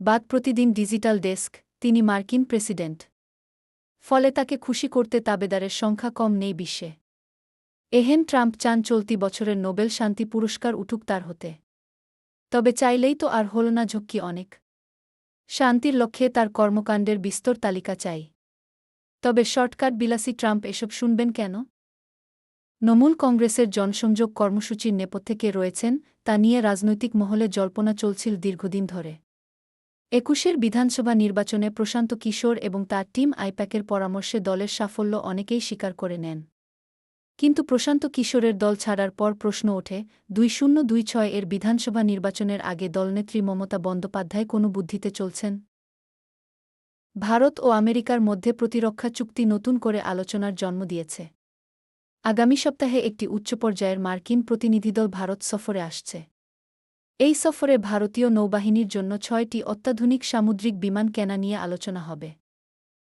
বাদ প্রতিদিন digital desk, তিনি মার্কিন প্রেসিডেন্ট। ফলে তাকে খুশি করতে তাবেদারের সংখ্যা কম নেই বিশ্বে। এহেন ট্রাম্প চান চলতি বছরের নোবেল শান্তি পুরস্কার উঠুক তার হতে। তবে চাইলেই তো আর হল না ঝক্কি অনেক। শান্তির লক্ষ্যে তার কর্মকাণ্ডের বিস্তর তালিকা চাই। তবে শর্টকাট বিলাসী ট্রাম্প এসব শুনবেন কেন? নমূল কংগ্রেসের জনসংযোগ কর্মসূচির নেপথ্যে কে রয়েছেন, তা নিয়ে রাজনৈতিক মহলে জল্পনা চলছিল দীর্ঘদিন ধরে। একুশের বিধানসভা নির্বাচনে প্রশান্ত কিশোর এবং তার টিম আইপ্যাকের পরামর্শে দলের সাফল্য অনেকেই স্বীকার করে নেন। কিন্তু প্রশান্ত কিশোরের দল ছাড়ার পর প্রশ্ন ওঠে, দুই শূন্য দুই ছয় এর বিধানসভা নির্বাচনের আগে দলনেত্রী মমতা বন্দ্যোপাধ্যায় কোনো বুদ্ধিতে চলছেন? ভারত ও আমেরিকার মধ্যে প্রতিরক্ষা চুক্তি নতুন করে আলোচনার জন্ম দিয়েছে। আগামী সপ্তাহে একটি উচ্চ পর্যায়ের মার্কিন প্রতিনিধিদল ভারত সফরে আসছে। এই সফরে ভারতীয় নৌবাহিনীর জন্য ছয়টি অত্যাধুনিক সামুদ্রিক বিমান কেনা নিয়ে আলোচনা হবে।